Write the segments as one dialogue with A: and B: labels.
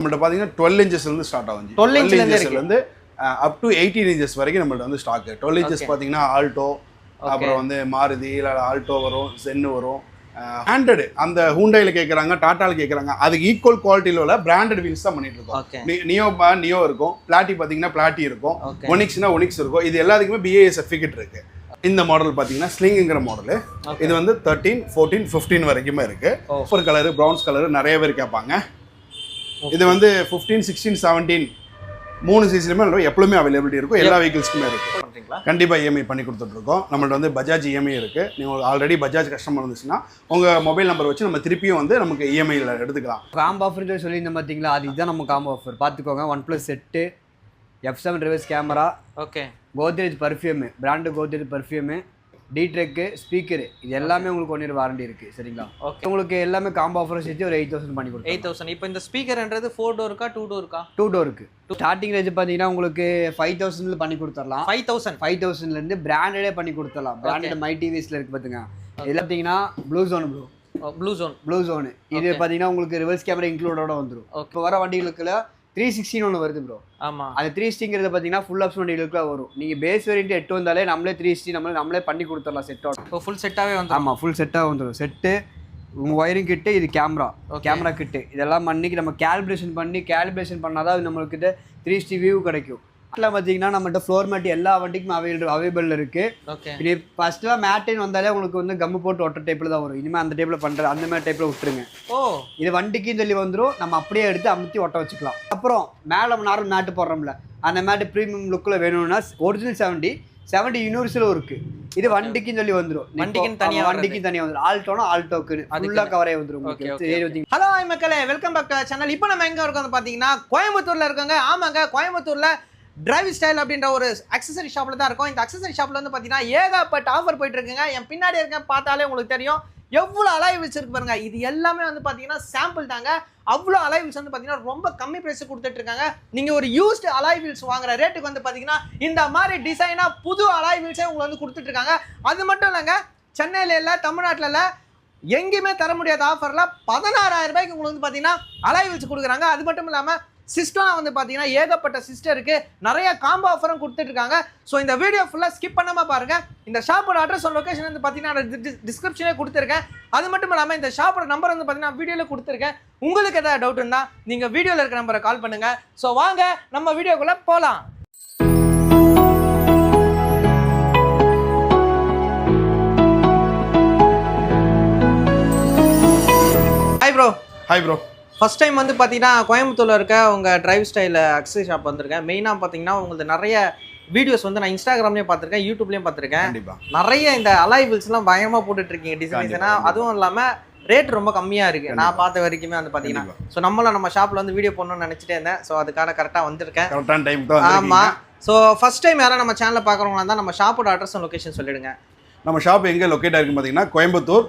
A: நம்மள்ட்ட பார்த்தீங்கன்னா டுவெல் இன்ச்சஸ்லேருந்து ஸ்டார்ட் ஆகும்
B: 12 inch ல இருந்து இருக்கு.
A: இருந்து அப் டு எயிட்டீன் இன்ச்சஸ் வரைக்கும் நம்மள்ட்ட வந்து ஸ்டாக் டுவெல் இன்ச்சஸ். பார்த்தீங்கன்னா ஆல்டோ அப்புறம் வந்து மாருதி இல்லை ஆல்டோ வரும் சென்னு வரும். ஹேண்டடு அந்த ஹூண்டையில் கேட்குறாங்க டாட்டாவில் கேட்குறாங்க அதுக்கு ஈக்குவல் குவாலிட்டியில் உள்ள பிராண்டட் வீல்ஸ் தான் பண்ணிட்டு இருக்கோம். நியோ நியோ இருக்கும். பிளாட்டி பார்த்தீங்கன்னா பிளாட்டி இருக்கும். ஒனிக்ஸ்னா ஒனிக்ஸ் இருக்கும். இது எல்லாத்துக்குமே பிஏ சர்டிஃபிகேட் இருக்கு. இந்த மாடல் பார்த்தீங்கன்னா ஸ்லிங்குங்கிற மாடலு. இது வந்து தேர்ட்டீன் ஃபோர்டீன் ஃபிஃப்டீன் வரைக்குமே இருக்கு.
B: ஓ.
A: சூப்பர் கலரு ப்ரௌன்ஸ் கலரு நிறைய பேர் கேட்பாங்க. இது வந்து ஃபிஃப்டீன் சிக்ஸ்டீன் செவன்டீன் மூணு சீசனுமே எப்பவுமே அவைலபிலிட்டி இருக்கும். எல்லா வெஹிக்கிள்ஸ்க்குமே இருக்கும் கண்டிப்பாக இஎம்ஐ பண்ணி கொடுத்துட்ருக்கோம். நம்மள்ட்ட வந்து பஜாஜ் இஎம்ஐ இருக்குது நீங்கள் ஆல்ரெடி பஜாஜ் கஸ்டமர் இருந்துச்சுன்னா உங்கள் மொபைல் நம்பர் வச்சு நம்ம திருப்பியும் வந்து நமக்கு இஎம்ஐயில் எடுத்துக்கலாம்.
C: காம்போ ஆஃபர் சொல்லியிருந்தேன் பார்த்தீங்களா அது இதுதான் நம்ம காம்போ ஆஃபர் பார்த்துக்கோங்க one plus set F seven reverse camera
B: okay
C: Godrej perfume brand Godrej perfume Trek speaker இது எல்லாமே உங்களுக்கு ஒன் இயர் வாரண்டி இருக்குது சரிங்களா?
B: ஓகே
C: உங்களுக்கு எல்லாமே காம்போ ஆஃபர் சேர்த்து ஒரு எயிட் தௌசண்ட் பண்ணி கொடுத்தோம்
B: எயிட் தௌசண்ட் இப்போ இந்த ஸ்பீக்கர்ன்றது ஃபோர் டோருக்கா டூ டோருக்கா
C: டூ டோருக்கு ஸ்டார்டிங் ரேஞ்ச் பார்த்தீங்கன்னா உங்களுக்கு ஃபைவ் தௌசண்ட்ல பண்ணி கொடுத்துடலாம்.
B: ஃபைவ் தௌசண்ட்
C: ஃபைவ் தௌசண்ட்லேருந்து பிராண்டடே பண்ணி கொடுத்துடலாம். பிராண்டட் மை டிவிஸில் இருக்குது பார்த்துங்க இது பார்த்தீங்கன்னா Blue Zone Blue
B: Blue Zone
C: Blue Zone இது. பார்த்தீங்கன்னா உங்களுக்கு ரிவர்ஸ் கேமரா இன்க்ளூடோட வந்துடும். இப்போ வர வண்டிகளுக்குள்ள த்ரீ சிக்ஸ்டின்னு ஒன்று வருது ப்ரோ
B: ஆமா.
C: அது த்ரீ ஸ்டிங்கிறது பார்த்தீங்கன்னா ஃபுல் ஆப்ஷன் வண்டிகளுக்குலாம் வரும். நீங்கள் பேஸ் வேரியன்ட் எட்டு வந்தாலே நம்மளே த்ரீ ஸ்டி நம்மளே நம்மளே பண்ணி கொடுத்துடலாம் செட்டோட
B: இப்போ ஃபுல் செட்டாவே வந்து
C: ஆமாம் ஃபுல் செட்டாக வந்துடும் செட்டு உங்கள் ஒயரிங் கிட்டு இது கேமரா. கேமரா கிட்டு இதெல்லாம் பண்ணிக்கு நம்ம கேலிப்ரேஷன் பண்ணி கேலிப்ரேஷன் பண்ணாதான் நம்மளுக்கிட்ட த்ரீ ஸ்டி வியூ கிடைக்கும். பார்த்தீங்கன்னா நம்மகிட்ட ஃப்ளோர் மேட் எல்லா வண்டிக்கும் அவைலபிள் அவைலபிள் இருக்குது
B: ஓகே
C: இனி ஃபஸ்ட்டுலாம் மேட்டின் வந்தாலே உங்களுக்கு வந்து கம்மு போட்டு ஒட்ட டைப்பில் தான் வரும். இனிமேல் அந்த டைப்பில் பண்ணுற அந்த மாதிரி டைப்பில் விட்டுருங்க.
B: ஓ.
C: இது வண்டிக்கும் சொல்லி வந்துடும் நம்ம அப்படியே எடுத்து அமுத்தி ஒட்ட வச்சுக்கலாம். அப்புறம் மேலே நார்மல் மேட்டு போடுறோம்ல. அந்த மேட்டு ப்ரீமியம் லுக்கில் வேணும்னா ஒரிஜினல் செவன்டி செவன்டி யூனிவர்சலும் இருக்கு. இது வண்டிக்கும் சொல்லி வந்துடும்
B: வண்டிக்குன்னு தனியா
C: வண்டிக்கும் தனியாக வந்துடும் ஆல்டோனா ஆல்டோக்குன்னு ஃபுல்லாக கவரே வந்துடும்
B: ஹலோ மக்களே. வெல்கம் பேக் சேனல் இப்போ நம்ம எங்க இருக்கோம் பாத்தீங்கன்னா கோயம்புத்தூர்ல இருக்கோங்க. ஆமாங்க கோயம்புத்தூர்ல டிரைவிங் ஸ்டைல் அப்படின்ற ஒரு அக்சசரி ஷாப்பில் தான் இருக்கும். இந்த அக்சசரி ஷாப்பில் வந்து பார்த்தீங்கன்னா ஏகப்பட்ட ஆஃபர் போயிட்டுருக்குங்க என் பின்னாடி இருக்க பார்த்தாலே உங்களுக்கு தெரியும். எவ்வளோ அலைவில்ஸ் இருக்கு பாருங்க. இது எல்லாமே வந்து பார்த்தீங்கன்னா சாம்பிள் தாங்க. அவ்வளோ அலைவில்ஸ் வந்து பார்த்தீங்கன்னா ரொம்ப கம்மி ப்ரைஸ் கொடுத்துட்டு இருக்காங்க. நீங்கள் ஒரு யூஸ்டு அலைவில்ஸ் வாங்குற ரேட்டுக்கு வந்து பார்த்தீங்கன்னா இந்த மாதிரி டிசைனாக புது அலைவில்ஸே உங்களுக்கு வந்து கொடுத்துட்டு இருக்காங்க. அது மட்டும் இல்லைங்க சென்னையில் இல்லை தமிழ்நாட்டில் இல்லை எங்கேயுமே தர முடியாத ஆஃபரில் பதினாறாயிரம் ரூபாய்க்கு உங்களுக்கு வந்து பார்த்தீங்கன்னா அலைவில்ஸ் கொடுக்குறாங்க. அது மட்டும் இல்லாமல் சிஸ்டம் வந்து பார்த்தீங்கன்னா ஏகப்பட்ட சிஸ்டம் இருக்குது நிறைய காம்போ ஆஃபரும் கொடுத்துட்ருக்காங்க. ஸோ இந்த வீடியோ ஃபுல்லாக ஸ்கிப் பண்ணாமல் பாருங்கள் இந்த ஷாப்போட அட்ரஸ் லொகேஷன் வந்து பார்த்தீங்கன்னா டிஸ்கிரிப்ஷனே கொடுத்துருக்கேன். அது மட்டும் இல்லாமல் இந்த ஷாப்போட நம்பர் வந்து பார்த்தீங்கன்னா வீடியோவில் கொடுத்துருக்கேன். உங்களுக்கு எதாவது டவுட் இருந்தால் நீங்கள் வீடியோவில் இருக்கிற நம்பரை கால் பண்ணுங்கள் ஸோ வாங்க நம்ம வீடியோக்குள்ளே போகலாம் hi bro
A: hi bro
B: first time வந்து பார்த்தீங்கன்னா கோயம்புத்தூர்ல இருக்க உங்க டிரைவ் ஸ்டைல் அக்சரி ஷாப் வந்திருக்கேன். மெயினாக பார்த்தீங்கன்னா உங்களுக்கு நிறைய வீடியோஸ் வந்து நான் இன்ஸ்டாகிராம்லேயும் பார்த்துருக்கேன் யூடியூப்லேயும் பார்த்துருக்கேன் நிறைய இந்த அலைவில்ஸ்லாம் பயங்கரமாக போட்டுட்டு இருக்கீங்க டிசைன்
A: கண்டிப்பா,
B: டிசைனாக
A: கண்டிப்பா.
B: அதுவும் இல்லாமல் ரேட் ரொம்ப கம்மியாக இருக்கு. நான். பார்த்த வரைக்குமே வந்து பார்த்தீங்கன்னா. ஸோ நம்மளும் நம்ம ஷாப்பில் வந்து வீடியோ பண்ணணும்னு நினச்சிட்டே இருந்தேன். ஸோ அதுக்கான கரெக்டாக வந்திருக்கேன்.
A: கரெக்டான டைம் தான்
B: ஆமா.
A: வந்திருக்கீங்க.
B: ஸோ ஃபர்ஸ்ட் டைம் யாரும் நம்ம சேனலை பார்க்குறவங்களா இருந்தால் நம்ம ஷாப்போட அட்ரஸ் லொகேஷன் சொல்லிடுங்க.
A: நம்ம ஷாப் எங்கே லொக்கேட் ஆயிருக்கு பார்த்தீங்கன்னா கோயம்புத்தூர்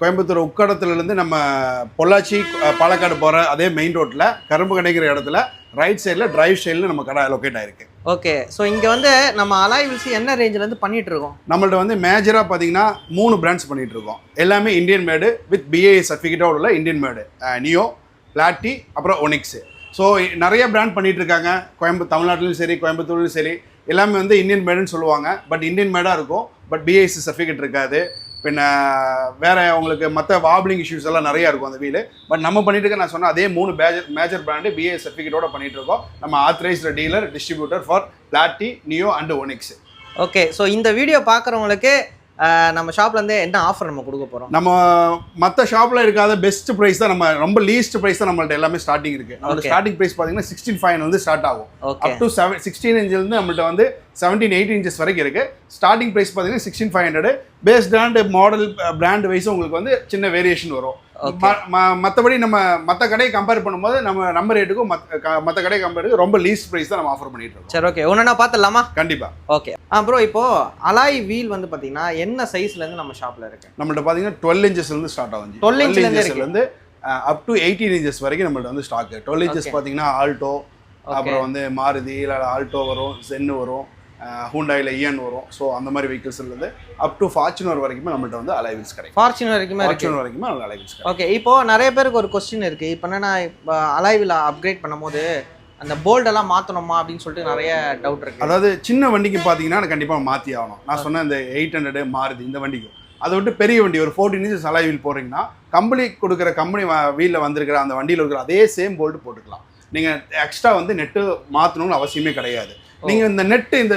A: கோயம்புத்தூர் உக்கடத்துலேருந்து நம்ம பொள்ளாச்சி பாலக்காடு போகிற அதே மெயின் ரோட்டில் கரும்பு கடைங்கிற இடத்துல ரைட் சைடில் டிரைவ் ஸ்டைலில் நம்ம கடை லொக்கேட் ஆயிருக்கு.
B: ஓகே. ஸோ இங்கே வந்து நம்ம அலைவில்ஸ் என்ன ரேஞ்சில் இருந்து பண்ணிட்டு இருக்கோம்?
A: நம்மள்ட்ட வந்து மேஜராக பார்த்தீங்கன்னா மூணு பிராண்ட்ஸ் பண்ணிட்டு இருக்கோம். எல்லாமே இந்தியன் மேடு வித் பிஏ சர்டிஃபிகேட்டோட உள்ள இந்தியன் மேடு நியோ பிளாட்டி அப்புறம் ஒனிக்ஸு ஸோ நிறைய பிராண்ட் பண்ணிட்டு இருக்காங்க. கோயம்புத்தூர் தமிழ்நாட்டிலும் சரி கோயம்புத்தூர்லையும் சரி. எல்லாமே வந்து இந்தியன் மேடுன்னு சொல்லுவாங்க. பட் இந்தியன் மேடாக இருக்கும். பட் பிஏசி சர்டிஃபிகேட் இருக்காது. பின்ன வேறு உங்களுக்கு மற்ற வாப்ளிங் இஷ்யூஸ் எல்லாம் நிறையா இருக்கும் அந்த வீல். பட் நம்ம பண்ணிட்டு இருக்க நான் சொன்ன அதே மூணு மேஜர் மேஜர் பிராண்டு பிஏ சர்டிஃபிகேட்டோட பண்ணிட்டு இருக்கோம். நம்ம authorised dealer distributor for Plati Neo and Onyx
B: okay so இந்த வீடியோ பார்க்குறவங்களுக்கு நம்ம ஷாப்ல இருந்து என்ன ஆஃபர் நம்ம கொடுக்க போகிறோம்
A: நம்ம மற்ற ஷாப்ல இருக்காத பெஸ்ட் பிரைஸ் தான் நம்ம ரொம்ப லீஸ்ட் பிரைஸ் தான் நம்மள்ட்ட எல்லாமே ஸ்டார்டிங் இருக்கு. நம்ம. ஸ்டார்டிங் பிரைஸ் பாத்தீங்கன்னா சிக்ஸ்டீன் ஃபைவ் வந்து ஸ்டார்ட் ஆகும். அப் டு செவன் சிக்ஸ்டீன் இன்ச்சிலிருந்து நம்மள்ட்ட வந்து செவன்டீன் எயிட் இன்ச்சஸ் வரைக்கும் இருக்கு. ஸ்டார்டிங் பிரைஸ் பாத்தீங்கன்னா sixteen five hundred base brand model brand wise உங்களுக்கு வந்து சின்ன வேரியேஷன் வரும். மற்றபடி நம்ம மற்ற கடையை கம்பேர் பண்ணும்போது நம்ம நம்ம ரேட்டுக்கும் மற்ற கடையை கம்பேர் ரொம்ப லீஸ்ட் பிரைஸ் தான் நம்ம ஆஃபர் பண்ணிட்டு இருக்கோம்.
B: சரி ஓகே ஒன்றுனா பார்த்துடலாமா?
A: கண்டிப்பா.
B: ஓகே ஆ ப்ரோ இப்போ அலாய் வீல் வந்து பார்த்தீங்கன்னா என்ன சைஸ்ல இருந்து நம்ம ஷாப்ல இருக்கு?
A: நம்மள்ட்ட பாத்தீங்கன்னா டுவெல் இன்ச்சஸ்ல இருந்து ஸ்டார்ட் ஆகும்
B: 12 inch ல இருந்து இருக்கு.
A: இருந்து அப் டு எயிட்டீன் இன்ச்சஸ் வரைக்கும் நம்மள்ட்ட வந்து ஸ்டாக் டுவெல் இன்ச்சஸ்
B: Okay.
A: பாத்தீங்கன்னா ஆல்டோ. அப்புறம் வந்து மாருதி இல்லை ஆல்டோ வரும் சென்னு வரும். ஹூண்டாயில் இயன் வரும். ஸோ அந்த மாதிரி வெஹிக்கிள்ஸ்லேருந்து அப் டு ஃபார்ச்சுனர் வரைக்குமே நம்மள்ட்ட வந்து அலைவில்ஸ் கிடைக்கும்.
B: ஃபார்ச்சுனர் வரைக்குமே
A: ஃபார்ச்சுனர் வரைக்குமே அலைவில்ஸ்
B: ஓகே இப்போ நிறைய பேருக்கு ஒரு கொஸ்டின் இருக்கு. இப்போ என்னன்னா இப்போ அலைவில் அப்கிரேட் பண்ணும்போது அந்த போல்டெல்லாம் மாற்றணுமா அப்படின்னு சொல்லிட்டு நிறைய டவுட் இருக்கு.
A: அதாவது சின்ன வண்டிக்கு பார்த்தீங்கன்னா கண்டிப்பாக மாற்றி ஆகணும். நான் சொன்ன இந்த எயிட் ஹண்ட்ரடு மாறுதி இந்த வண்டிக்கும். அதை விட்டு பெரிய வண்டி ஒரு ஃபோர்டீன் இன்ச்சஸ் அலாய் வீல் போடுறீங்கன்னா கம்பெனி கொடுக்குற கம்பெனி வீலில் வந்திருக்கிற அந்த வண்டியில் இருக்கிற அதே சேம் போல்ட் போட்டுக்கலாம். நீங்கள் எக்ஸ்ட்ரா வந்து நெட்டு மாற்றணும்னு அவசியமே கிடையாது. நீங்கள் இந்த நெட்டு இந்த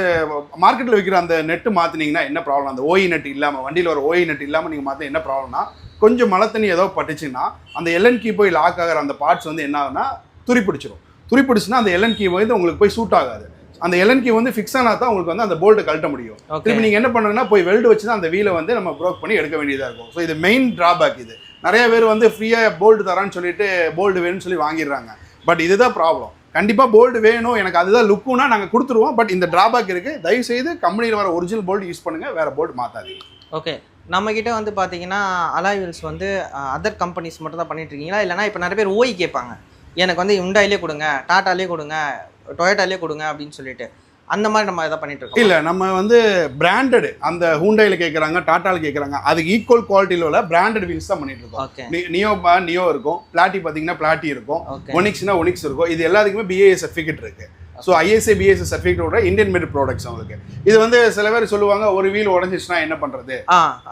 A: மார்க்கெட்டில் விற்கிற அந்த நெட்டு மாற்றினீங்கன்னா என்ன ப்ராப்ளம் அந்த ஓஇ நெட் இல்லாமல் வண்டியில் வர ஓஇ நெட் இல்லாமல் நீங்கள் மாற்ற என்ன ப்ராப்ளம்னா கொஞ்சம் மழை தண்ணி ஏதோ பட்டுச்சுன்னா அந்த எல்என் கீ போய் லாக் ஆகிற அந்த பார்ட்ஸ் வந்து என்ன ஆகுனா துருப்பிடிச்சிடும் துருப்பிடிச்சுன்னா அந்த எல்என் கீ வந்து உங்களுக்கு போய் சூட் ஆகாது. அந்த எல்என் கீ வந்து ஃபிக்ஸ் ஆனால் தான் உங்களுக்கு வந்து அந்த போல்ட்டை கழட்ட முடியும்.
B: ஓகே
A: திருப்பி நீங்கள் என்ன பண்ணுங்கன்னா போய் வெல்டு வச்சு தான் அந்த வீலை வந்து நம்ம ப்ரோக் பண்ணி எடுக்க வேண்டியதாக இருக்கும். ஸோ இது மெயின் டிராபேக் இது. நிறைய பேர் வந்து ஃப்ரீயாக போல்டு தரான்னு சொல்லிட்டு போல்டு வேணும்னு சொல்லி வாங்கிடுறாங்க. பட் இதுதான் ப்ராப்ளம் கண்டிப்பாக போல்டு வேணும். எனக்கு அதுதான் லுக்குன்னா நாங்கள் கொடுத்துருவோம். பட் இந்த ட்ராபேக் இருக்குது தயவுசெய்து கம்பெனியில் வர ஒரிஜினல் போல்டு யூஸ் பண்ணுங்கள் வேறு போல்டு மாற்றாதீங்க
B: ஓகே நம்மக்கிட்ட வந்து பார்த்தீங்கன்னா அலாய்வீல்ஸ் வந்து அதர் கம்பெனிஸ் மட்டும் தான் இருக்கீங்களா? இல்லைனா இப்போ நிறைய பேர் ஓய் கேட்பாங்க. எனக்கு வந்து உண்டாயிலே கொடுங்க டாட்டாலே கொடுங்க டொயோட்டாலே கொடுங்க அப்படின்னு சொல்லிட்டு. அந்த மாதிரி நம்ம இதை பண்ணிட்டு இருக்கோம்?
A: இல்லை நம்ம வந்து பிராண்டட் அந்த ஹூண்டாயில் கேட்குறாங்க டாட்டாவில் கேட்குறாங்க அதுக்கு ஈக்குவல் குவாலிட்டியில் உள்ள பிராண்டட் வீல்ஸ் தான் பண்ணிட்டு இருக்கோம். நியோ நியோ இருக்கும் பிளாட்டி பார்த்தீங்கன்னா பிளாட்டி இருக்கும் ஒனிக்ஸ்னா ஒனிக்ஸ் இருக்கும் இது எல்லாத்துக்குமே பிஏஎஸ் சர்டிஃபிகேட் இருக்கு. ஸோ ஐஎஸ்ஏ பிஎஸ்ஏ சர்டிஃபிகேட்டோட இந்தியன் மேட் ப்ராடக்ட்ஸ் உங்களுக்கு இது வந்து சில பேர் சொல்லுவாங்க ஒரு வீல் உடஞ்சிச்சுன்னா என்ன பண்றது?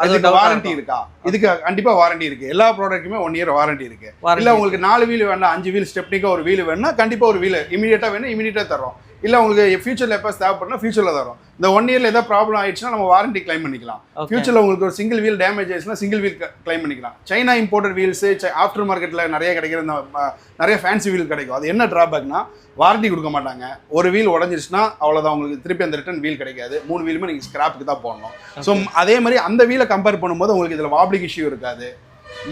A: அதுக்கு வாரண்டி. இருக்கா? இதுக்கு கண்டிப்பா வாரண்டி இருக்கு. எல்லா ப்ராடக்ட்டுமே ஒன் இயர் வாரண்டி இருக்கு. இல்ல உங்களுக்கு நாலு வீல் வேண்டாம் அஞ்சு வீல் ஸ்டெப்னிக்கா ஒரு வீல் வேணும்னா கண்டிப்பா ஒரு வீல் இமீடியட்டா வேணும் இமீடியட்டா தரோம் இல்ல உங்களுக்கு ஃபியூச்சர்ல எப்போ தேவைப்படணும் ஃபியூச்சர்ல தரோம் இந்த ஒன் இயர்ல ஏதாவது ப்ராப்ளம் ஆயிடுச்சுன்னா நம்ம வாரண்டி கிளைம் பண்ணிக்கலாம். ஃபியூச்சர்ல உங்களுக்கு ஒரு சிங்கிள் வீல் டேமேஜ் ஆயிடுச்சுன்னா சிங்கிள் வீல் கிளைம் பண்ணிக்கலாம். சைனா இம்போர்ட்டட் வீல்ஸ் ஆஃப்டர் மார்க்கெட்ல நிறைய கிடைக்கிற இந்த நிறைய ஃபேன்சி வீல் கிடைக்கும். அது என்ன டிராபேக்னா வாரண்டி கொடுக்க மாட்டாங்க. ஒரு வீல் உடஞ்சிருச்சுன்னா அவ்வளோதான் உங்களுக்கு திருப்பி அந்த ரிட்டர்ன் வீல் கிடைக்காது. மூணு வீலுமே நீங்கள் ஸ்கிராப்புக்கு தான் போடணும். ஸோ அதே மாதிரி அந்த வீலை கம்பேர் பண்ணும்போது உங்களுக்கு இதில் வாப்ளிக் இஷ்யூ இருக்காது.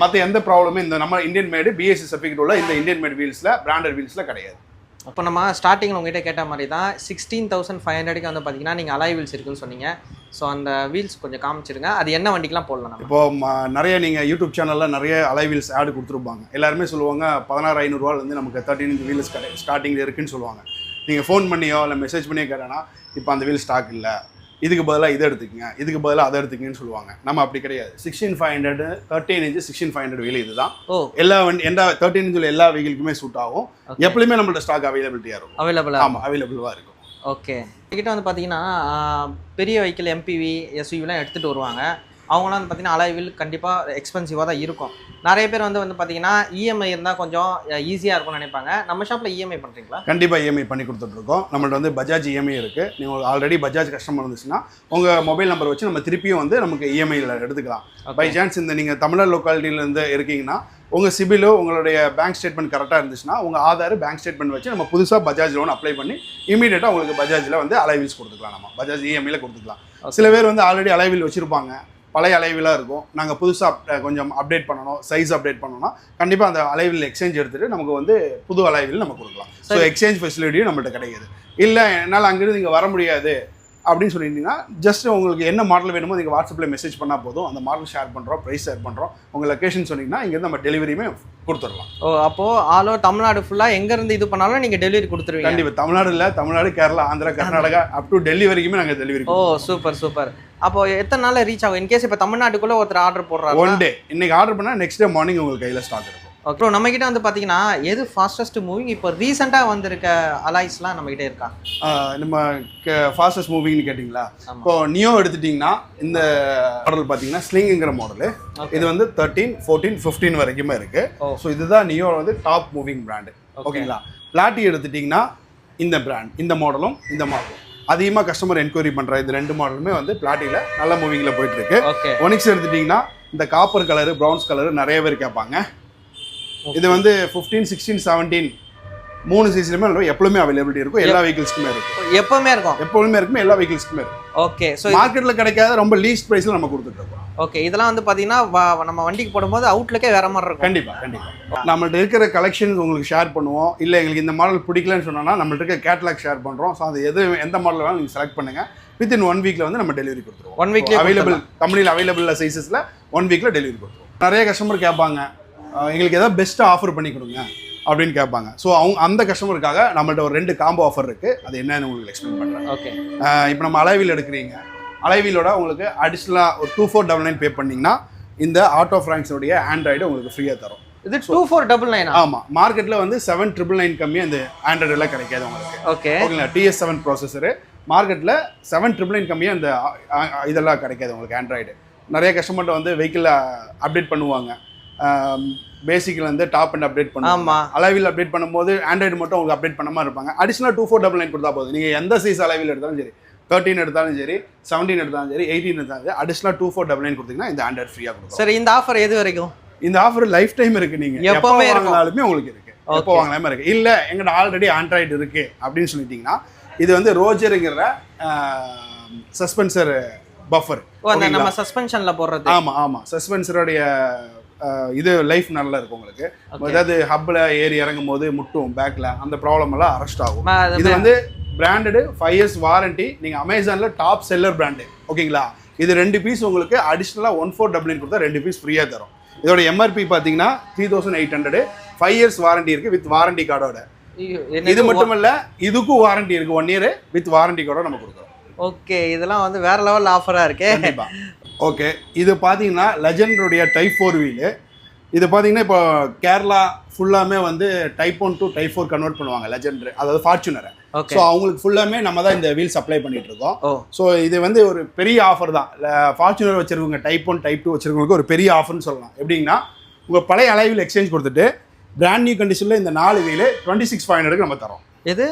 A: மற்ற எந்த ப்ராப்ளமும் இந்த நம்ம இந்தியன் மேடு பிஎஸ்சி சர்டிஃபிகேட் உள்ள இந்த இந்தியன் மேட் வீல்ஸில் பிராண்டட் வீல்ஸில் கிடையாது.
B: அப்போ நம்ம ஸ்டார்டிங்கில் உங்ககிட்ட கேட்ட மாதிரி தான் சிக்ஸ்டீன் தௌசண்ட் ஃபைவ் ஹண்ட்ரடுக்கு வந்து பார்த்தீங்கன்னா நீங்கள் அலாய் வீல்ஸ் இருக்குன்னு சொன்னீங்க. ஸோ அந்த வீல்ஸ் கொஞ்சம் காமிச்சிருங்க. அது என்ன வண்டிக்கெலாம் போடலாம்
A: இப்போ நிறைய நீங்கள் யூடியூப் சேனலில் நிறைய அலை வீல்ஸ் ஆடு கொடுத்துருப்பாங்க. எல்லாருமே சொல்லுவாங்க பதினாறு ஐநூறுரூவாலேருந்து நமக்கு தேர்ட்டின் வீல்ஸ் கடை ஸ்டார்டிங்கில் இருக்குன்னு சொல்லுவாங்க. நீங்கள் ஃபோன் பண்ணியோ இல்லை மெசேஜ் பண்ணியோ கேட்டேன்னா இப்போ அந்த வீல் ஸ்டாக் இல்லை. இதுக்கு பதிலாக இதை எடுத்துக்கங்க இதுக்கு பதிலாக அதை எடுத்துக்கங்கன்னு சொல்லுவாங்க. நம்ம அப்படி கிடையாது. Sixteen five hundred thirteen inch sixteen five hundred wheel இதுதான். எல்லா வண்டி எந்த தேர்ட்டின் இன்ச்சில் எல்லா வெஹிக்கிளுக்குமே சூட் ஆகும்.
B: Okay.
A: எப்பவுமே நம்மள்ட்ட ஸ்டாக் அவைலபிலிட்டியாக இருக்கும்.
B: அவைலபிளாக
A: ஆமாம் அவைலபிளாக இருக்கும்.
B: ஓகே கிட்ட வந்து பார்த்தீங்கன்னா பெரிய வெஹிக்கிள் எம்பிவி எஸ்யூவிலாம் எடுத்துகிட்டு வருவாங்க. அவங்களாம் வந்து பார்த்தீங்கன்னா அலாய்வில் கண்டிப்பாக எக்ஸ்பென்சிவாக தான் இருக்கும். நிறைய பேர் வந்து வந்து பார்த்தீங்கன்னா இஎம்ஐ இருந்தால் கொஞ்சம் ஈஸியாக இருக்கும்னு நினைப்பாங்க. நம்ம ஷாப்பில் இஎம்ஐ பண்ணுறீங்களா
A: கண்டிப்பாக இஎம்ஐ பண்ணி கொடுத்துட்ருக்கோம். நம்மள்ட்ட வந்து பஜாஜ் இஎம்ஐ இருக்குது நீங்கள் ஆல்ரெடி பஜாஜ் கஸ்டமர் இருந்துச்சுன்னா உங்கள் மொபைல் நம்பர் வச்சு நம்ம திருப்பியும் வந்து நமக்கு இஎம்ஐயில் எடுத்துக்கலாம். பை சான்ஸ் இந்த நீங்கள் தமிழ்நாடு லொக்காலிட்டியிலேருந்து இருக்கீங்கன்னா உங்கள் சிபிலோ உங்களுடைய பேங்க் ஸ்டேட்மெண்ட் கரெக்டாக இருந்துச்சுன்னா உங்கள் ஆதார் பேங்க் ஸ்டேட்மெண்ட் வச்சு நம்ம புதுசாக பஜாஜ் லோன் அப்ளை பண்ணி இமீடியட்டாக உங்களுக்கு பஜாஜில் வந்து அலைவில்ஸ் கொடுத்துக்கலாம் நம்ம. பஜாஜ் இஎம்ஐல கொடுத்துக்கலாம். சில பேர் வந்து ஆல்ரெடி அலைவில் வச்சுருப்பாங்க. பழைய அலைவிலாக இருக்கும். நாங்கள் புதுசாக கொஞ்சம் அப்டேட் பண்ணணும் சைஸ் அப்டேட் பண்ணணும்னா கண்டிப்பாக அந்த அலைவில் எக்ஸ்சேஞ்ச் எடுத்துகிட்டு நமக்கு வந்து புது அலைவில் நம்ம கொடுக்கலாம். ஸோ. எக்ஸ்சேஞ்ச் ஃபெசிலிட்டியும் நம்மள்ட்ட கிடைக்குது. இல்லை என்னால் அங்கேருந்து இங்கே வர முடியாது அப்படின்னு சொல்லிட்டீங்கன்னா ஜஸ்ட் உங்களுக்கு என்ன மாடல் வேணுமோ நீங்கள் வாட்ஸ்அப்பில் மெசேஜ் பண்ணால் போதும். அந்த மாடல் ஷேர் பண்ணுறோம் ப்ரைஸ் ஷேர் பண்ணுறோம் உங்கள் லொக்கேஷன் சொன்னீங்கன்னா இங்கேருந்து நம்ம டெலிவரியுமே கொடுத்துடலாம்.
B: ஓ அப்போது ஆல் ஓவர் தமிழ்நாடு ஃபுல்லாக எங்கேருந்து இது பண்ணாலும் நீங்கள் டெலிவரி கொடுத்துருவீங்க?
A: கண்டிப்பாக தமிழ்நாடு இல்லை தமிழ்நாடு கேரளா ஆந்திரா கர்நாடகா அப் டு டெல்லி வரைக்குமே நாங்கள் டெலிவரி
B: ஓ சூப்பர் சூப்பர் அப்போ எத்தனை நாளில் ரீச் ஆகும்? இன்கேஸ் இப்போ தமிழ்நாட்டுக்குள்ளே ஒருத்தர் ஆர்டர் போடுறாரு
A: ஒன் டே இன்னைக்கு ஆர்டர் பண்ணால் நெக்ஸ்ட் டே மார்னிங் உங்களுக்கு கையில் ஸ்டாக் இருக்கும்
B: ஓகே நம்ம கிட்ட வந்து பார்த்தீங்கன்னா எது ஃபாஸ்டஸ்ட் மூவிங் இப்போ ரீசெண்டாக வந்திருக்க அலாய்ஸ்லாம் நம்ம கிட்ட இருக்கா?
A: நம்ம ஃபாஸ்டஸ்ட் மூவிங்னு கேட்டிங்களா. இப்போ நியோ எடுத்துட்டிங்கன்னா இந்த மாடல் பார்த்தீங்கன்னா ஸ்லிங்குங்கிற மாடலு. இது வந்து தேர்ட்டீன் ஃபோர்டீன் ஃபிஃப்டீன் வரைக்குமே இருக்கு.
B: ஓ.
A: ஸோ இதுதான் நியோ வந்து டாப் மூவிங் பிராண்டு. ஓகேங்களா பிளாட்டி எடுத்துட்டிங்கன்னா இந்த பிராண்ட் இந்த மாடலும் இந்த மாடலும் அதிகமாக கஸ்டமர் என்கொயரி பண்ணுற இந்த ரெண்டு மாடலுமே வந்து பிளாட்டியில் நல்ல மூவிங்கில் போயிட்டு இருக்கு
B: ஓகே
A: ஒனிக்ஸ் எடுத்துட்டிங்கன்னா இந்த காப்பர் கலரு ப்ரௌன்ஸ் கலரு நிறைய பேர் கேட்பாங்க. இது வந்து ஃபிஃப்டீன் சிக்ஸ்டீன் செவன்டீன் மூணு சீசனுமே எப்பவுமே அவைலபிலிட்டி இருக்கும். எல்லா வெஹிக்கிள்ஸ்க்குமே இருக்கும்.
B: எப்பவுமே இருக்கும்.
A: எப்பவுமே இருக்குமே எல்லா வெஹிக்கிள்ஸ்க்குமே இருக்கும்.
B: ஓகே ஸோ
A: மார்க்கெட்ல கிடைக்காத ரொம்ப லீஸ்ட் பிரைஸ்ல நம்ம கொடுத்துட்டு இருக்கோம்.
B: ஓகே இதெல்லாம் வந்து பார்த்தீங்கன்னா நம்ம வண்டிக்கு போடும்போது அவுட்லுக்கே வேற மாதிரி இருக்கும்.
A: கண்டிப்பா கண்டிப்பா. நம்மள்ட்ட இருக்கிற கலெக்ஷன்ஸ் உங்களுக்கு ஷேர் பண்ணுவோம். இல்ல எங்களுக்கு இந்த மாடல் பிடிக்கலன்னு சொன்னா நம்மள்ட்ட இருக்க கேட்லாக் ஷேர் பண்றோம். ஸோ அது எது எந்த மாடல் வேணாலும் நீங்க செலக்ட் பண்ணுங்க. வித்தின் ஒன் வீக்ல வந்து நம்ம டெலிவரி கொடுத்துருவோம்.
B: ஒன் வீக்லேயே
A: அவைலபிள் கம்பெனியில் அவைலபிள் சைஸஸ்ல ஒன் வீக்ல டெலிவரி கொடுத்துருவோம். நிறைய கஸ்டமர் கேட்பாங்க. எங்களுக்கு ஏதாவது பெஸ்ட்டாக ஆஃபர் பண்ணி கொடுங்க. அப்படின்னு கேட்பாங்க. ஸோ அவங்க அந்த கஸ்டமருக்காக நம்மள்ட்ட ஒரு ரெண்டு காம்போ ஆஃபர் இருக்குது அது என்னன்னு உங்களுக்கு எக்ஸ்பிளைன் பண்ணுறேன்
B: ஓகே
A: இப்போ நம்ம அலைவில் எடுக்கிறீங்க. அலைவீலோட உங்களுக்கு அடிஷ்னலாக ஒரு two four double nine pay பண்ணிங்கன்னா இந்த ஆட்டோ ஃப்ராங்க்ஸோடைய ஆண்ட்ராய்டு உங்களுக்கு ஃப்ரீயாக தரும்.
B: இது டூ ஃபோர் டபுள் நைனா
A: ஆமாம் மார்க்கெட்டில் வந்து செவன் ட்ரிபிள் நைன் கம்மியாக இந்த ஆண்ட்ராய்டு எல்லாம் கிடைக்காது உங்களுக்கு.
B: ஓகே
A: ஓகேங்களா? டிஎஸ் செவன் ப்ராசஸரு மார்க்கெட்டில் செவன் ட்ரிபிள் நைன் கம்மியாக இந்த இதெல்லாம் கிடைக்காது உங்களுக்கு ஆண்ட்ராய்டு நிறைய கஸ்டமர்கிட்ட வந்து வெஹிக்கிளில் அப்டேட் பண்ணுவாங்க. பேசிக்கில் வந்து டாப் அண்ட் அப்டேட் பண்ணுவாங்க.
B: ஆமா.
A: அலைவில் அப்டேட் பண்ணும்போது ஆண்ட்ராய்டு மட்டும் உங்களுக்கு அப்டேட் பண்ணாமல் இருப்பாங்க. Additional two four double nine கொடுத்தா போதும். நீங்கள் எந்த சைஸ் அலைவில் எடுத்தாலும் சரி தேர்ட்டின் எடுத்தாலும் சரி செவன்டீன் எடுத்தாலும் சரி எயிட்டீன் எடுத்தாலும் சரி additional two four double nine கொடுத்தீங்கன்னா இந்த ஆண்ட்ராய்டு ஃப்ரீயாக கொடுக்கும்
B: சரி இந்த ஆஃபர் எது வரைக்கும்?
A: இந்த ஆஃபர் லைஃப் டைம் இருக்கு நீங்க. எப்போ
B: எப்பவுமே.
A: வாங்கினாலுமே உங்களுக்கு இருக்கு. எப்போ
B: Okay.
A: வாங்கினாலுமே இருக்கு. இல்ல எங்கிட்ட ஆல்ரெடி ஆண்ட்ராய்டு இருக்கு அப்படின்னு சொல்லிட்டீங்கன்னா இது வந்து ரோஜருங்கிற சஸ்பென்சர் பஃபர்
B: நம்ம சஸ்பென்ஷன்ல போடுறது.
A: ஆமா ஆமா. சஸ்பென்சருடைய இது லைஃப் நல்லா இருக்கும் உங்களுக்கு. அதாவது ஹப்ல ஏறி இறங்கும் போது முட்டும் பேக்ல அந்த ப்ராப்ளம் எல்லாம் அரெஸ்ட் ஆகும். இது வந்து பிராண்டடு ஃபைவ் இயர்ஸ் வாரண்டி நீங்க அமேசான்ல டாப் செல்லர் பிராண்டு ஓகேங்களா இது ரெண்டு பீஸ் உங்களுக்கு அடிஷ்னலாக ஒன் ஃபோர் டபுள் கொடுத்தா ரெண்டு பீஸ் ஃப்ரீயாக தரும். இதோட எம்ஆர்பி பார்த்தீங்கன்னா three thousand eight hundred five years warranty இருக்கு வித் வாரண்டி கார்டோட இது மட்டுமல்ல இதுக்கும் வாரண்டி இருக்கு. ஒன் இயர் வித் வாரண்டி கார்டோட நம்ம கொடுக்குறோம்.
B: ஓகே இதெல்லாம் வந்து வேற லெவல் ஆஃபரா இருக்கே.
A: ஓகே இது பார்த்தீங்கன்னா லெஜண்டோடைய டைப் ஃபோர் வீலு இது பார்த்தீங்கன்னா இப்போ கேரளா ஃபுல்லாமே வந்து type one to type four convert பண்ணுவாங்க லெஜண்ட் அதாவது ஃபார்ச்சுனரை ஸோ அவங்களுக்கு ஃபுல்லாமே நம்ம தான் இந்த வீல் சப்ளை பண்ணிட்டு இருக்கோம் ஸோ இது வந்து ஒரு பெரிய ஆஃபர் தான். ஃபார்ச்சுனர் வச்சிருக்கவங்க டைப் ஒன் டைப் டூ வச்சிருக்கவங்களுக்கு ஒரு பெரிய ஆஃபர்னு சொல்லலாம். எப்படின்னா உங்கள் பழைய அலைவில் எக்ஸ்சேஞ்ச் கொடுத்துட்டு பிராண்ட் நியூ கண்டிஷனில் இந்த நாலு வீலு டுவெண்ட்டி சிக்ஸ் ஃபைவ் ஹண்ட்ரடுக்கு நம்ம தரோம்
B: இது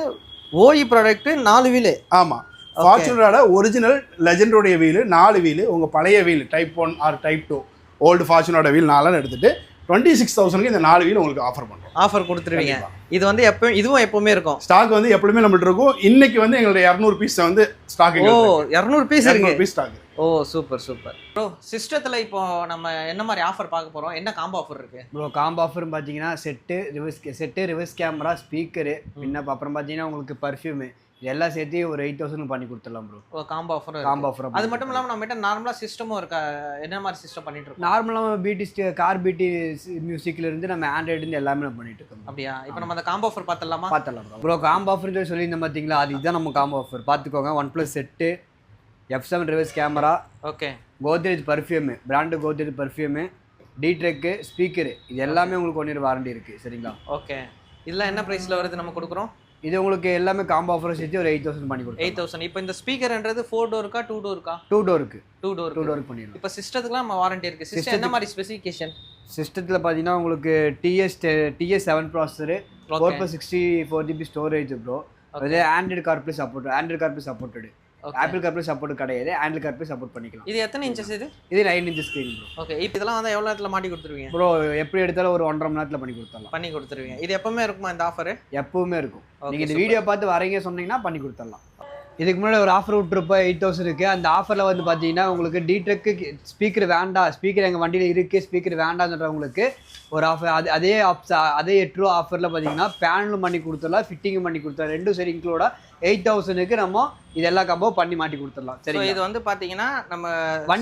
B: ஓஇ ப்ராடக்ட் நாலு வீலு
A: ஆமாம் ஃபார்ச்சுனரோட ஒரிஜினல் லெஜண்டோடைய வீலு நாலு வீலு உங்கள் பழைய wheel type one or type two old ஃபார்ச்சுனரோட wheel நாலாம் எடுத்துட்டு டுவெண்ட்டி சிக்ஸ் தௌசண்ட்க்கு இந்த நாலு வீல் உங்களுக்கு ஆஃபர் பண்ணுறோம்
B: ஆஃபர் கொடுத்துருவீங்க. இது வந்து எப்பவும் இதுவும் எப்பவுமே இருக்கும்.
A: ஸ்டாக் வந்து எப்பவுமே நம்மள்ட்ட இருக்கும். இன்னைக்கு வந்து எங்களுடைய இரநூறு பீஸ் வந்து ஸ்டாக்
B: ஓ இரநூறு பீஸ் இருக்கு.
A: பீஸ் ஸ்டாக்
B: ஓ சூப்பர் சூப்பர். ப்ரோ சிஸ்டத்தில் இப்போ நம்ம என்ன மாதிரி ஆஃபர் பார்க்க போறோம்? என்ன காம்போ ஆஃபர் இருக்கு?
C: ப்ரோ காம்போ ஆஃபர்னு பார்த்தீங்கன்னா set reverse set reverse camera speaker பின்ன அப்புறம் பார்த்தீங்கன்னா உங்களுக்கு பர்ஃப்யூமு இதெல்லாம் சேர்த்து ஒரு எயிட் தௌசண்ட் பண்ணி கொடுத்துடலாம் ப்ரோ
B: ஓ காம்போ ஆஃபர்
C: காம்போ ஆஃபர்
B: அது மட்டும் இல்லாமல் நம்ம கிட்ட நார்மலாக சிஸ்டமும் இருக்கா? என்ன மாதிரி சிஸ்டம் பண்ணிட்டு இருக்கோம்?
C: நார்மலாக பிடி கார் பிடி மியூசிக்ல இருந்து நம்ம ஆண்ட்ராய்டு இருந்து எல்லாமே நம்ம பண்ணிட்டு இருக்கோம்
B: அப்படியா? இப்போ நம்ம அந்த காம்போ ஆஃபர் பார்த்தலாமா
C: பார்த்தலாம் ப்ரோ ப்ரோ காம்போ ஆஃபர் சொல்லி சொல்லியிருந்தேன் பார்த்தீங்களா அது இதுதான் நம்ம காம்போ ஆஃபர் பார்த்துக்கோங்க. One plus set F seven reverse camera
B: okay
C: Godrej perfume brand Godrej perfume டிட்ரெக்கு speaker இது எல்லாமே உங்களுக்கு ஒன் இயர் வாரண்டி இருக்குது சரிங்களா?
B: ஓகே இதெல்லாம் என்ன ப்ரைஸில் வருது நம்ம கொடுக்குறோம்?
C: இது உங்களுக்கு எல்லாமே காம்போ ஆஃபர் சேர்த்து ஒரு எயிட் தௌசண்ட் பண்ணி கொடுக்கும்
B: எயிட் தௌசண்ட் இப்போ இந்த ஸ்பீக்கர்ன்றது ஃபோர் டோருக்கா டூ டோருக்கா
C: டூ டோருக்கு
B: டூ டோர்
C: டூ டோருக்கு பண்ணிடலாம்.
B: இப்போ சிஸ்டத்துக்குலாம் நம்ம வாரண்டி இருக்கு. சிஸ்டம் என்ன மாதிரி ஸ்பெசிஃபிகேஷன்
C: சிஸ்டத்தில் பார்த்தீங்கன்னா உங்களுக்கு TS TS seven processor four plus sixty four GB storage bro அதே Android CarPlay support Android CarPlay supported Apple CarPlay support கிடையாது. ஆண்ட்ராய்டு கார்ப்ளே சப்போர்ட் பண்ணிக்கலாம்.
B: இது எத்தனை இன்ச்சஸ் இது?
C: இது நைன் இன்ச் ஸ்க்ரீன்
B: ஓகே இப்போ இதெல்லாம் வந்து எவ்வளோ நேரத்தில் மாட்டி கொடுத்துருவீங்க?
C: ப்ரோ எப்படி எடுத்தாலும் ஒரு ஒன்றரை மணி நேரத்தில் பண்ணி கொடுத்துடலாம்.
B: பண்ணி கொடுத்துருவீங்க. இது எப்பவுமே இருக்குமா இந்த ஆஃபர்
C: எப்பவுமே இருக்கும். நீங்கள் இந்த. வீடியோ பார்த்து வரீங்க சொன்னீங்கன்னா பண்ணி கொடுத்துடலாம். இதுக்கு முன்னாடி ஒரு ஆஃபர் விட்டுருப்போம் எயிட் தௌசண்ட் இருக்குது அந்த ஆஃபரில் வந்து பார்த்தீங்கன்னா உங்களுக்கு டிட்ரக்கு ஸ்பீக்கர் வேண்டாம் ஸ்பீக்கர் எங்கள் வண்டியில் இருக்குது ஸ்பீக்கர் வேண்டாம்ன்றவங்களுக்கு ஒரு ஆஃபர் அது அதே ஆப்ஸ் அதே எட்டு ரூபா ஆஃபரில் பார்த்தீங்கன்னா பேனலும் பண்ணி கொடுத்துடலாம் ஃபிட்டிங்கும் பண்ணி கொடுத்துடலாம். ரெண்டும் சரி இன்க்ளூட எயிட் தௌசண்ட்க்கு நம்ம இதெல்லாம் கம்போ பண்ணி மாட்டி கொடுத்துடலாம். சரி
B: இது வந்து பாத்தீங்கன்னா நம்ம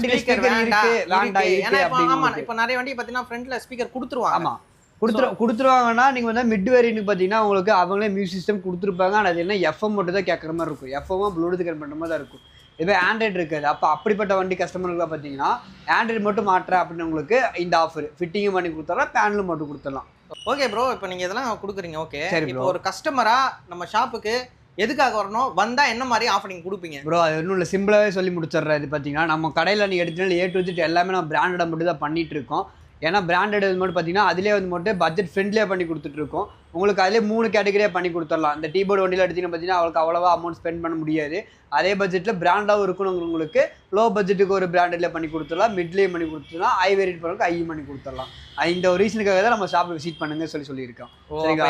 B: speaker வேண்டாம்,
C: இருக்கு, வேண்டாம்.
B: ஏன்னா ஆமா. இப்போ நிறைய வண்டி பார்த்தீங்கன்னா ஃப்ரண்ட்ல ஸ்பீக்கர் கொடுத்துருவாங்க.
C: ஆமாம் கொடுத்துரு கொடுத்துருவாங்கன்னா நீங்கள் வந்து மிட் வேரியன்ட் பார்த்தீங்கன்னா உங்களுக்கு அவங்களே மியூசிக் சிஸ்டம் கொடுத்துருப்பாங்க. ஆனால் அது என்ன எஃப்எம் மட்டும் தான் கேட்குற மாதிரி இருக்கும். எஃப்எம்மாக ப்ளூடூத் கனெக்ட் பண்ணுற மாதிரி தான் இருக்கும். இதே ஆண்ட்ராய்டு இருக்காது. அப்போ அப்படிப்பட்ட வண்டி கஸ்டமர்களுக்கு பார்த்தீங்கன்னா ஆண்ட்ராய்டு மட்டும் மாட்டுறேன் அப்படின்னு உங்களுக்கு இந்த ஆஃபர் ஃபிட்டிங்கும் பண்ணி கொடுத்துடலாம் பேனலும் மட்டும் கொடுத்துடலாம்.
B: ஓகே ப்ரோ இப்போ நீங்க இதெல்லாம் கொடுக்குறீங்க ஓகே
C: சரி
B: இப்போ. ஒரு கஸ்டமரா நம்ம ஷாப்புக்கு எதுக்காக வரணும்? வந்தால் என்ன மாதிரி ஆஃபர் நீங்கள் கொடுப்பீங்க?
C: ப்ரோ அது ஒன்றும் இல்லை. சிம்பிளாகவே சொல்லி முடிச்சிடுறாரு இது பார்த்தீங்கன்னா நம்ம கடையில் நீங்கள் எடுத்துட்டு ஏ டு Z எல்லாமே நம்ம பிராண்டடாக மட்டும் தான் பண்ணிகிட்டு இருக்கோம். ஏன்னா பிராண்டட் மட்டும் பார்த்தீங்கன்னா அதிலே வந்து மட்டும் பட்ஜெட் ஃப்ரெண்ட்லியாக பண்ணி கொடுத்துட்டு இருக்கோம் உங்களுக்கு அதிலே மூணு கேட்டகரியாக பண்ணி கொடுத்துடலாம். இந்த டீபோர்டு வண்டியில் எடுத்தீங்கன்னா பார்த்தீங்கன்னா அவளுக்கு அவ்வளோவா அமௌண்ட் ஸ்பெண்ட் பண்ண முடியாது. அதே பட்ஜெட்டில் பிராண்டாகவும் இருக்கணுங்கிறவங்களுக்கு லோ பட்ஜெட்டுக்கு ஒரு பிராண்டில் பண்ணி கொடுத்துடலாம். மிட்லேயும் பண்ணி கொடுத்துடலாம். ஐ வேரியட் பண்ணவங்களுக்கு ஐயும் பண்ணி கொடுத்துடலாம். இந்த ஒரு ரீசனுக்காக தான் நம்ம ஷாப்பை விசிட் பண்ணுங்க சொல்லி சொல்லியிருக்கோம்.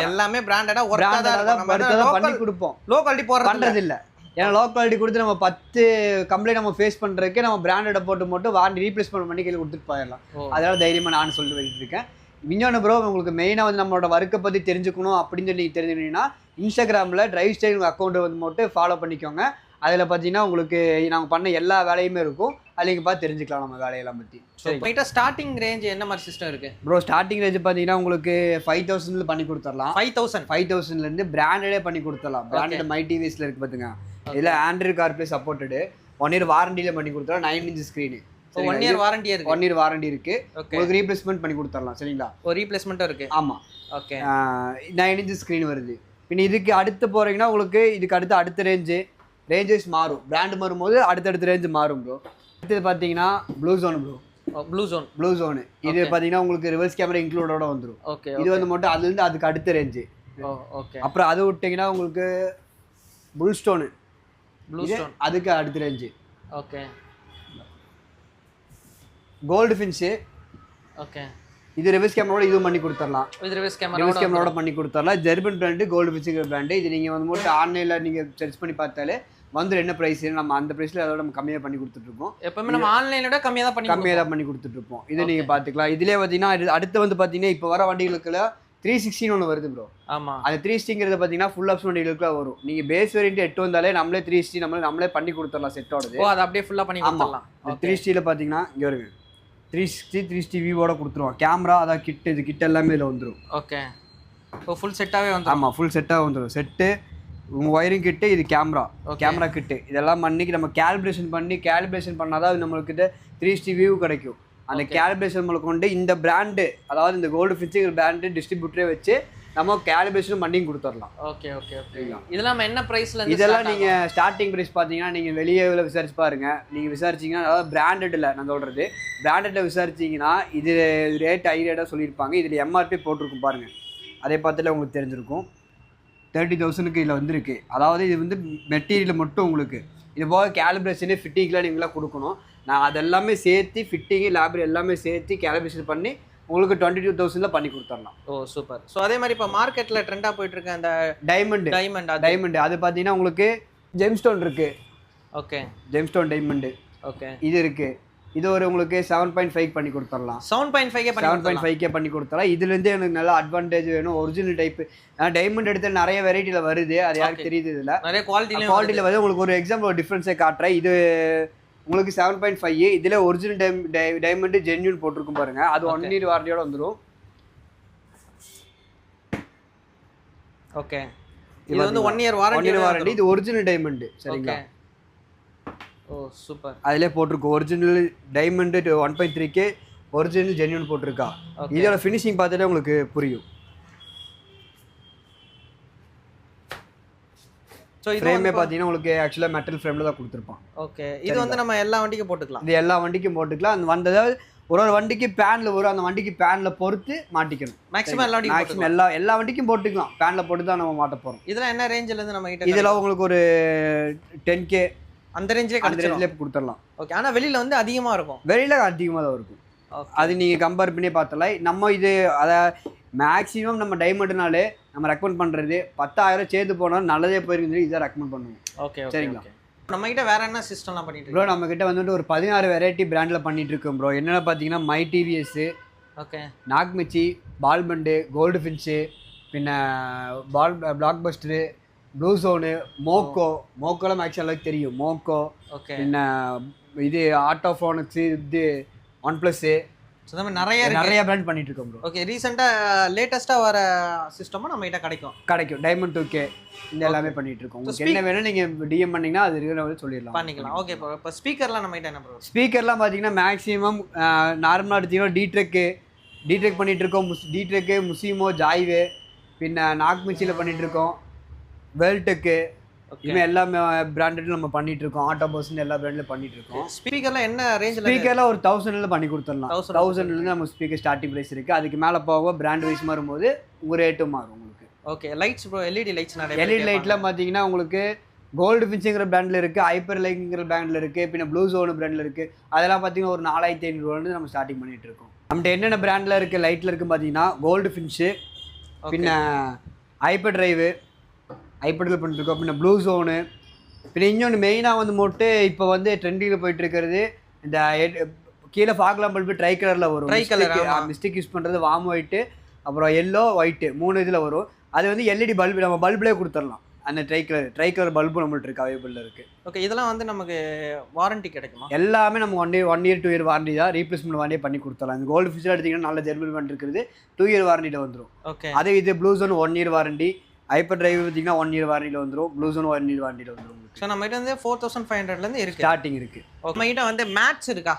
B: எல்லாமே
C: பிராண்டடாக
B: நம்ம
C: பண்ணி கொடுப்போம்.
B: லோ குவாலிட்டி போடுறது
C: இல்ல ஏன்னா லோ குவாலிட்டி கொடுத்து நம்ம பத்து கம்ப்ளைண்ட் நம்ம ஃபேஸ் பண்றதுக்கு நம்ம பிராண்டட போட்டு மட்டும் வாரண்டி ரீப்ளேஸ்மெண்ட் பண்ணி கையில் கொடுத்துட்டு போயிடலாம். அதனால தைரியமா நான் சொல்லி வச்சுட்டு இருக்கேன் இன்னொன்று ப்ரோ உங்களுக்கு மெயினாக வந்து நம்மளோட ஒர்க்கை பற்றி தெரிஞ்சுக்கணும் அப்படின்னு சொல்லி தெரிஞ்சுக்கிட்டீங்கன்னா இன்ஸ்டாகிராமில் டிரைவ் ஸ்டைல் அக்கௌண்ட்டை வந்து மட்டும் ஃபாலோ பண்ணிக்கோங்க. அதில் பார்த்தீங்கன்னா உங்களுக்கு நாங்கள் பண்ண எல்லா வேலையுமே இருக்கும். அது நீங்கள் பார்த்து தெரிஞ்சுக்கலாம் நம்ம வேலையெல்லாம் பற்றி
B: உங்ககிட்ட ஸ்டார்டிங் ரேஞ்ச் என்ன மாதிரி சிஸ்டம் இருக்கு?
C: ப்ரோ ஸ்டார்டிங் ரேஞ்ச் பார்த்தீங்கன்னா உங்களுக்கு ஃபைவ் தௌசண்ட்ல பண்ணி கொடுத்துடலாம்.
B: ஃபைவ் தௌசண்ட்
C: ஃபைவ் தௌசண்ட்லேருந்து பிராண்டடே பண்ணி கொடுத்துடலாம். பிராண்டட் மை டிவிஸில் இருக்கு பார்த்துங்க இதில் Android CarPlay supported one year வாரண்டியில் பண்ணி கொடுத்துறோம் nine inch screen
B: one year warranty இருக்கு.
C: ஒன் இயர் வாரண்டி இருக்கு. உங்களுக்கு ரீப்ளேஸ்மெண்ட் பண்ணி கொடுத்துடலாம் சரிங்களா?
B: ஒரு ரீப்ளேஸ்மெண்ட்டும் இருக்கு.
C: ஆமாம்
B: ஓகே
C: நைன் இன்ச் ஸ்க்ரீன் வருது. பின்ன இதுக்கு அடுத்து போகிறீங்கன்னா உங்களுக்கு இதுக்கு அடுத்து அடுத்த ரேஞ்சு ரேஞ்சஸ் மாறும். பிராண்ட் மாறும்போது அடுத்தடுத்த ரேஞ்சு மாறும் ப்ரோ அடுத்தது பார்த்தீங்கன்னா Blue Zone bro
B: Blue Zone
C: Blue Zone இது. பார்த்தீங்கன்னா உங்களுக்கு ரிவர்ஸ் கேமரா இன்க்ளூடோட வந்துடும்
B: ஓகே
C: இது வந்து மட்டும் அதுலேருந்து அதுக்கு அடுத்த ரேஞ்சு
B: ஓகே
C: அப்புறம் அது விட்டிங்கன்னா உங்களுக்கு புல் ஸ்டோனு
B: ப்ளூ
C: இது
B: ஸ்டோன்
C: அதுக்கு அடுத்த range
B: okay
C: gold fins
B: okay
C: இது ரிவர்ஸ் கேமராவோட இதுவும் பண்ணி கொடுத்துடலாம்.
B: வித் ரிவர்ஸ்
C: ரிவர்ஸ்
B: கேமரா
C: கேமராவோட பண்ணி கொடுத்துடலாம். ஜெர்மன் பிராண்டு கோல்டு ஃபின்ஸுங்கிற பிராண்டு இது நீங்கள் வந்து மட்டும் ஆன்லைனில் நீங்கள் சர்ச் பண்ணி பார்த்தாலே வந்து என்ன ப்ரைஸ் நம்ம அந்த ப்ரைஸில் அதோட நம்ம கம்மியாக பண்ணி கொடுத்துட்ருக்கோம்.
B: எப்பவுமே நம்ம ஆன்லைனோட கம்மியா தான் பண்ணி
C: கம்மியாக தான் பண்ணி கொடுத்துட்ருப்போம். இதை நீங்கள் பார்த்துக்கலாம். இதுலேயே பார்த்தீங்கன்னா இது அடுத்து வந்து பார்த்தீங்கன்னா இப்போ வர வண்டிகளுக்குள்ள த்ரீ சிக்ஸ்டின்னு ஒன்று வருது ப்ரோ
B: கொடுப்போம். ஆமா
C: அந்த த்ரீ ஸ்டிங்கிறது பார்த்தீங்கன்னா ஃபுல் ஆப்ஷன் வண்டிகளுக்குலாம் வரும். நீங்கள் பேஸ் வேரியன்ட் எட்டு வந்தாலே நம்மளே த்ரீ ஸ்டி நம்மளே நம்மளே பண்ணி கொடுத்துடலாம் செட்டோடது
B: ஓ அதை அப்படியே ஃபுல்லா பண்ணி. கொடுத்துடலாம்.
C: த்ரீ ஸ்டியில் பார்த்தீங்கன்னா இங்கே வருங்க. த்ரீ சிக்ஸ்டி த்ரீ ஸ்டி விவோட கொடுத்துருவோம். கேமரா அதான் கிட் இது கிட் எல்லாமே இதில் வந்துடும்
B: ஓகே ஓ ஃபுல் செட்டாவே வந்துரும்.
C: ஆமாம் ஃபுல் செட்டாக வந்துடும் செட்டு உங்கள் ஒயரிங் கிட்டு இது கேமரா. கேமரா கிட்டு இதெல்லாம் பண்ணிக்கு நம்ம கேலிப்ரேஷன் பண்ணி கேலிப்ரேஷன் பண்ணாதான் அது நம்மளுக்கிட்ட த்ரீ ஸ்டி வியூ கிடைக்கும். அந்த
B: Okay.
C: கேலிப்ரேஷன் நம்மளுக்கு கொண்டு இந்த பிராண்டு அதாவது இந்த கோல்டு ஃபிச்சிங் பிராண்டு டிஸ்ட்ரிபியூட்டரே வச்சு நம்ம கேலிப்ரேஷன் பண்ணி கொடுத்துடலாம்.
B: Okay okay okay? இதெல்லாம் என்ன பிரைஸ்ல
C: இதெல்லாம் நீங்கள் ஸ்டார்டிங் ப்ரைஸ் பார்த்தீங்கன்னா நீங்கள் வெளியே விசாரிச்சு பாருங்க. நீங்கள் விசாரிச்சீங்கன்னா அதாவது பிராண்டடில் நான் சொல்கிறது பிராண்டடில் விசாரிச்சீங்கன்னா இது ரேட் ஹை ரேட்டாக சொல்லியிருப்பாங்க. இதில் எம்ஆர்பி போட்டிருக்கும் பாருங்கள் அதை பார்த்தாலே உங்களுக்கு தெரிஞ்சிருக்கும். தேர்ட்டி தௌசண்ட்க்கு இதில் வந்திருக்கு. அதாவது இது வந்து மெட்டீரியல் மட்டும் உங்களுக்கு. இது போக கேலிப்ரேஷனு ஃபிட்டிங்லாம் நீங்களாம் கொடுக்கணும். நான் அதெல்லாமே சேர்த்து ஃபிட்டிங்கு லேபர் எல்லாமே சேர்த்து கேலிப்ரேஷன் பண்ணி உங்களுக்கு டுவெண்ட்டி டூ தௌசண்டில் பண்ணி கொடுத்துடலாம்
B: ஓ சூப்பர் ஸோ அதே மாதிரி இப்போ மார்க்கெட்ல ட்ரெண்டா போயிட்டு இருக்க அந்த
C: டைமண்டு
B: டைமண்ட்
C: டைமண்டு அது பார்த்தீங்கன்னா உங்களுக்கு ஜெம்ஸ்டோன் இருக்குது
B: ஓகே
C: ஜெம்ஸ்டோன் டைமண்டு
B: ஓகே
C: இது இருக்கு. இது ஒரு உங்களுக்கு செவன் பாயிண்ட் ஃபைவ் பண்ணி கொடுத்துடலாம்
B: seven point five
C: seven point five K பண்ணி கொடுத்துடலாம் இதுலேருந்து எனக்கு நல்ல அட்வான்டேஜ் வேணும். ஒரிஜினல் டைப் ஏன்னா டைமண்ட் எடுத்து நிறைய வெரைட்டியில் வருது. அது யாருக்கு. தெரியுது இதில்.
B: நிறைய குவாலிட்டிலையும்
C: குவாலிட்டியில் வந்து உங்களுக்கு ஒரு எக்ஸாம்பிள் ஒரு டிஃப்ரென்ஸே காட்டுறேன். இது உங்களுக்கு செவன் பாயிண்ட் ஃபைவ் இதில் ஒரிஜினல் டைம் டைமண்ட் ஜென்யூன் போட்டிருக்கும் பாருங்க. அது ஒன். இயர் வாரண்டியோட வந்துடும்
B: ஓகே
C: இது
B: வந்து ஒன் இயர் வாரண்டி
C: வாரண்டி இது ஒரிஜினல் டைமண்ட் சரிங்களா?
B: ஓ சூப்பர்
C: அதிலே போட்டிருக்கு. Original diamond one point three K original genuine போட்டிருக்கா. இதோட ஃபினிஷிங் பார்த்தாலே உங்களுக்கு புரியும்.
B: ஸோ இது
C: ஃப்ரேமே பார்த்தீங்கன்னா உங்களுக்கு ஆக்சுவலாக மெட்டல் ஃப்ரேமில் தான் கொடுத்துருப்பான்
B: ஓகே இது வந்து நம்ம எல்லா வண்டிக்கும் போட்டுக்கலாம்.
C: இது எல்லா வண்டிக்கும் போட்டுக்கலாம். அந்த வந்ததாவது ஒரு ஒரு வண்டிக்கு பேனில் வரும் அந்த வண்டிக்கு பேனில் பொறுத்து மாட்டிக்கணும்.
B: மேக்ஸிமம் எல்லா வண்டிக்கும்
C: மேக்ஸிமம் எல்லா எல்லா வண்டிக்கும் போட்டுக்கலாம். பேனில் போட்டு தான் நம்ம மாட்ட போகிறோம்
B: இதெல்லாம் என்ன ரேஞ்சில இருந்து நம்ம கிட்ட
C: இதெல்லாம் உங்களுக்கு ஒரு டென் கே
B: அந்த ரேஞ்சிலே
C: அந்த ரேஞ்சிலே கொடுத்துடலாம்.
B: ஓகே ஆனா வெளியில வந்து அதிகமா இருக்கும்.
C: வெளியில் அதிகமாக தான் இருக்கும். அது நீங்கள் கம்பேர் பண்ணி பார்த்தலாம் நம்ம இது அதை மேக்ஸிமம் நம்ம டைமண்ட்னாலே நம்ம ரெக்கமெண்ட் பண்ணுறது பத்தாயிரம் சேர்த்து போனாலும் நல்லதே போயிருக்குன்னு இதை ரெக்கமெண்ட் பண்ணுவோம்.
B: ஓகே
C: சரிங்களா.
B: நம்ம கிட்ட வேற என்ன சிஸ்டம்லாம் பண்ணிட்டு
C: ப்ரோ நம்ம கிட்ட வந்துட்டு ஒரு பதினாறு வெரைட்டி பிராண்டில் பண்ணிட்டு இருக்கோம் ப்ரோ. என்னென்ன பார்த்தீங்கன்னா my TVS
B: okay.
C: Nakamichi Blaupunkt goldfinch Finch பின்ன பால் பிளாக் பஸ்டரு ப்ளூ ஜோனு மோக்கோ. மோக்கோலாம் மேக்ஸிமம் எல்லாருக்கும் தெரியும். Moco
B: okay.
C: பின்ன இது ஆட்டோ ஃபோனுக்ஸு இது ஒன் ப்ளஸ்ஸு
B: ஸோ இந்த மாதிரி நிறைய
C: நிறைய பிராண்ட் பண்ணிட்டு இருக்கோம் ப்ரோ
B: ஓகே ரீசெண்டா லேட்டஸ்டா வர சிஸ்டமும் நம்ம கிட்ட கிடைக்கும்.
C: கிடைக்கும். டைமண்ட் டூ கே இந்த எல்லாமே பண்ணிட்டு இருக்கோம் உங்களுக்கு என்ன வேணும் நீங்கள் டிஎம் பண்ணீங்கன்னா அது இருக்கிற சொல்லிடலாம்.
B: பண்ணிக்கலாம். ஓகே இப்போ இப்போ ஸ்பீக்கர்லாம் நம்ம கிட்ட என்ன ப்ரோ
C: ஸ்பீக்கர்லாம் பார்த்தீங்கன்னா மேக்ஸிமம் நார்மலாக எடுத்தீங்கன்னா டிட்ரெக்கு டிட்ரெக் பண்ணிட்டு இருக்கோம் முஸ் டிட்ரெக்கு முசிமோ ஜாய்வே பின்ன நாக்மிச்சியில் பண்ணிட்டு இருக்கோம் வேல்டெக்கு
B: ஓகே
C: இனிமேல் எல்லாமே பிராண்டட் நம்ம பண்ணிட்டு இருக்கோம் ஆட்டோ பர்சன் எல்லா பிராண்ட்லையும் பண்ணிட்டு இருக்கோம்
B: ஸ்பீக்கர்லாம் என்ன ரேஞ்சில்
C: ஸ்பீக்கர்லாம் ஒரு தௌசண்ட்ல பண்ணி கொடுத்துடலாம்.
B: 1000
C: தௌசண்ட்லேருந்து நம்ம ஸ்பீக்கர் ஸ்டார்டிங் ப்ரைஸ் இருக்கு. அதுக்கு மேலே போக பிராண்ட் வைஸ் மாறும்போது உங்கள் ரேட்டும் மாறும் உங்களுக்கு.
B: Okay lights bro LED lights நிறைய
C: எல்இடி லைட்லாம் பார்த்தீங்கன்னா உங்களுக்கு கோல்டு ஃபின்ஸுங்கிற பிராண்டில் இருக்குது ஹைப்பர் லைங்கிற பிராண்டில் இருக்குது பின்ன ப்ளூ ஜோனு பிராண்டில் இருக்குது அதெல்லாம் பார்த்தீங்கன்னா ஒரு நாலாயிரத்தி ஐநூறுவாலேருந்து நம்ம ஸ்டார்டிங் பண்ணிட்டு இருக்கோம் நம்மகிட்ட என்னென்ன பிராண்டில் இருக்குது லைட்டில் இருக்குது பார்த்தீங்கன்னா கோல்டு ஃபின்ஷு பின்ன ஹைப்பர் டிரைவு ஹைப்பரில் பண்ணிட்டுருக்கோம். பின்ன ப்ளூ ஜோனு பின்ன இன்னொன்று மெயினாக வந்து மொட்டு இப்போ வந்து ட்ரெண்டிங்கில் போயிட்டு இருக்கிறது இந்த கீழே ஃபாக்லாம் பல்பு ட்ரை கலரில் வரும்.
B: Colour, ஆமா.
C: மிஸ்டேக் யூஸ் பண்ணுறது வாம் ஒயிட்டு அப்புறம் எல்லோ ஒயிட்டு மூணு இதில் வரும். அது வந்து எல்இடி பல்பு நம்ம பல்புலேயே கொடுத்துடலாம். அந்த tri colour tri colour bulb நம்மள்ட்ட இருக்கு அவைலபிளில் இருக்கு.
B: ஓகே இதெல்லாம் வந்து நமக்கு வாரண்டி கிடைக்குமா?
C: எல்லாமே நம்ம one year one year two year warranty தான். ரீப்ளேஸ்மெண்ட் வாரண்டியே பண்ணி கொடுத்துடலாம். இந்த கோல்டு ஃபிஷ் எடுத்தீங்கன்னா நல்ல ஜெர்மன் பண்ணி இருக்குது டூ இயர் வாரண்டியில் வந்துடும்
B: ஓகே
C: அதே இது Blue Zone one year warranty hyper drive பார்த்தீங்கன்னா ஒன் இயர் வாரண்டியில் வந்துடும் ப்ளூ ஜோன் ஒன் இயர் வாரண்டியில் வந்துடும்
B: ஸோ நம்ம கிட்ட வந்து ஃபோர் தௌசண்ட் ஃபைவ் ஹண்ட்ரட்லேருந்து இருக்கு.
C: ஸ்டார்டிங் இருக்கு.
B: நம்ம கிட்ட வந்து மேட்ச் இருக்கா?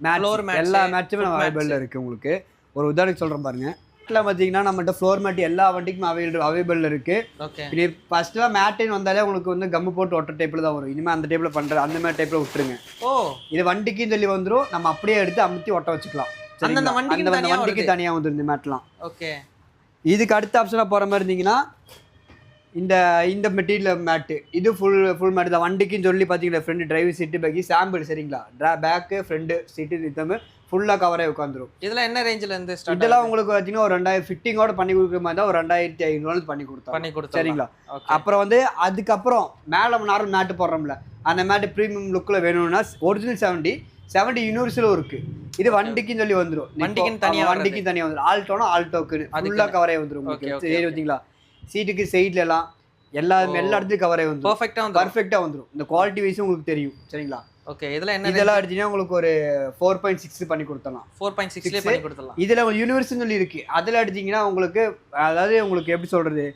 B: Floor
C: மேட்ச் எல்லா மேட்சுமே நம்ம அவைலபிளில். இருக்கு உங்களுக்கு. ஒரு உதாரணத்துக்கு சொல்கிறேன் பாருங்க. வீட்டில் பார்த்தீங்கன்னா நம்மகிட்ட ஃப்ளோர் மேட் எல்லா வண்டிக்கும் அவைலபிள் அவைலபிள் இருக்கு.
B: ஓகே
C: இது ஃபர்ஸ்ட்லாம் மேட்டின் வந்தாலே உங்களுக்கு வந்து கம்மு போட்டு ஒட்ட டைப்பில் தான் வரும். இனிமேல் அந்த டைப்பில் பண்ணுற அந்த மாதிரி டைப்பில் விட்டுருங்க.
B: ஓ.
C: இது வண்டிக்குன்னு சொல்லி வந்துடும் நம்ம அப்படியே எடுத்து அமுத்தி ஒட்ட வச்சுக்கலாம். அந்த வண்டிக்கு. தனியாக வந்துடும் இந்த மேட்லாம்
B: ஓகே
C: இதுக்கு அடுத்த ஆப்ஷனாக போகிற மாதிரி இருந்தீங்கன்னா இந்த இந்த மெட்டீரியல் மேட்டு இது ஃபுல் ஃபுல் மேட் தான். வண்டிக்குன்னு சொல்லி பார்த்தீங்கன்னா ஃப்ரெண்டு டிரைவர் சீட்டு பேக்கி சாம்பிள் சரிங்களா? ட்ரா பேக்கு ஃப்ரெண்டு சீட்டு இந்த ஃபுல்லாக கவராக உட்காந்துரும்
B: இதெல்லாம் என்ன ரேஞ்சில இருந்து
C: இதெல்லாம் உங்களுக்கு பார்த்தீங்கன்னா ஒரு ரெண்டாயிரம் ஃபிட்டிங்கோட பண்ணி கொடுக்குற மாதிரி தான் ஒரு ரெண்டாயிரத்தி ஐநூறு பண்ணி கொடுத்தோம்
B: பண்ணி கொடுத்தோம்
C: சரிங்களா?
B: ஓகே
C: அப்புறம் வந்து அதுக்கப்புறம் மேலே நார்மல் மேட்டு போடுறோம்ல அந்த மேட்டு ப்ரீமியம் லுக்கில் வேணும்னா ஒரிஜினல் செவன்டி செவன்டி யூனிவர்சலும் இருக்கு. இது வண்டிக்குன்னு சொல்லி வந்துடும்
B: வண்டிக்குன்னு தனியா
C: வண்டிக்கு தனியாக வந்துடும் ஆல்டோனா ஆல்டோக்குன்னு ஃபுல்லாக கவரே வந்துடும்
B: Okay,
C: உங்களுக்கு.
B: okay,
C: சரி பார்த்தீங்களா சீட்டுக்கு சைட்ல எல்லாம் எல்லா. எல்லா இடத்துக்கும் கவரே வந்துடும்
B: பெர்ஃபெக்ட்டா வந்து
C: பர்ஃபெக்டாக வந்துடும் இந்த குவாலிட்டி வைஸும் உங்களுக்கு தெரியும் சரிங்களா?
B: ஓகே இதெல்லாம் என்ன
C: இதெல்லாம் எடுத்தீங்கன்னா உங்களுக்கு ஒரு ஃபோர் பாயிண்ட் சிக்ஸ் பண்ணி கொடுத்தலாம்
B: ஃபோர் பாயிண்ட்
C: Six.
B: பண்ணி கொடுத்துடலாம்.
C: இதில் யூனிவர்ஸ்னு சொல்லி இருக்கு. அதில் எடுத்தீங்கன்னா உங்களுக்கு அதாவது உங்களுக்கு எப்படி சொல்றது?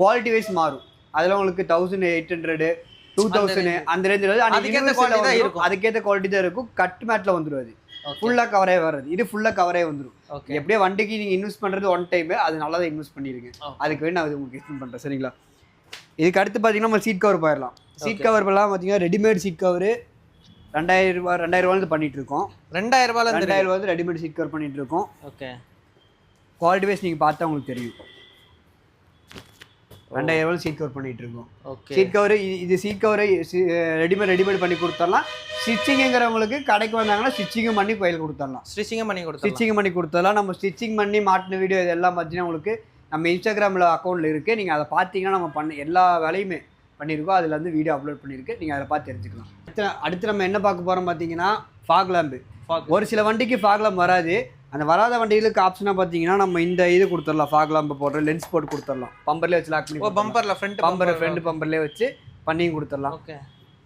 C: குவாலிட்டி வைஸ் மாறும். அதில் உங்களுக்கு thousand eight hundred two thousand. அந்த ரேஞ்சில்
B: அதுக்கேத்த quality தான் இருக்கும்.
C: அதுக்கேற்ற குவாலிட்டி தான் இருக்கும். கட் மேட்டில் வந்துடும் அது. ஃபுல்லாக கவரே வராது இது ஃபுல்லாக கவரே வந்துடும்
B: ஓகே
C: எப்படியே வண்டிக்கு நீங்கள் இன்வெஸ்ட் பண்ணுறது ஒன் டைம் அது நல்லா தான் இன்வெஸ்ட் பண்ணிடுங்க. அதுக்கு வேணும் நான் அது உங்களுக்கு எக்ஸ்பிளைன் பண்ணுறேன் சரிங்களா? இதுக்கு அடுத்து பார்த்தீங்கன்னா நம்ம சீட் கவர் போயிடலாம். சீட். கவர் எல்லாம் பார்த்தீங்கன்னா ரெடிமேட் சீட் கவர் ரெண்டாயிரம் ரூபாய் ரெண்டாயிரம் ரூபாய் பண்ணிட்டு இருக்கோம்.
B: ரெண்டாயிரம் இருந்து
C: ரெண்டாயிரம் ரூபாய் ரெடிமேட் சீட் கவர் பண்ணிட்டு இருக்கோம்.
B: ஓகே
C: குவாலிட்டி வைஸ் நீங்கள் பார்த்தா உங்களுக்கு தெரியும். ரெண்டாயிரம் ரூபாய் சீட் கவர் பண்ணிட்டு இருக்கோம் சீட் கவர் இது சீட் கவரை ரெடிமேட் ரெடிமேட் பண்ணி கொடுத்துடலாம். ஸ்டிச்சிங்கிறவங்களுக்கு கடைக்கு வந்தாங்கன்னா ஸ்டிச்சிங்கும் பண்ணி கோயில் கொடுத்துடலாம்.
B: ஸ்டிச்சிங்கும் பண்ணி கொடுத்துடலாம்.
C: ஸ்டிச்சிங் பண்ணி கொடுத்துடலாம். நம்ம ஸ்டிச்சிங் பண்ணி மாட்டின வீடியோ இதெல்லாம் பார்த்தீங்கன்னா உங்களுக்கு நம்ம இன்ஸ்டாகிராமில் அக்கௌண்ட்டில் இருக்குது நீங்கள் அதை பார்த்தீங்கன்னா நம்ம பண்ண எல்லா வேலையுமே பண்ணியிருக்கோம். அதில் வந்து வீடியோ அப்லோட் பண்ணியிருக்கு. நீங்கள் அதை பார்த்து தெரிஞ்சுக்கலாம். அடுத்து அடுத்து நம்ம என்ன பார்க்க போகிறோம் பார்த்தீங்கன்னா ஃபாக் லேம்பு. ஒரு சில வண்டிக்கு ஃபாக் லேம்ப் வராது. அந்த வராத வண்டிகளுக்கு ஆப்ஷனாக பார்த்தீங்கன்னா நம்ம இந்த இது கொடுத்துடலாம். ஃபாக் லேம்பு போடுற லென்ஸ் போட்டு கொடுத்துடலாம். பம்பர்லேயே வச்சு லாக் பண்ணி
B: பம்பர்ல ஃப்ரண்ட்
C: பம்பர் ஃப்ரெண்டு பம்பர்லேயே வச்சு பண்ணியும் கொடுத்துடலாம்.
B: ஓகே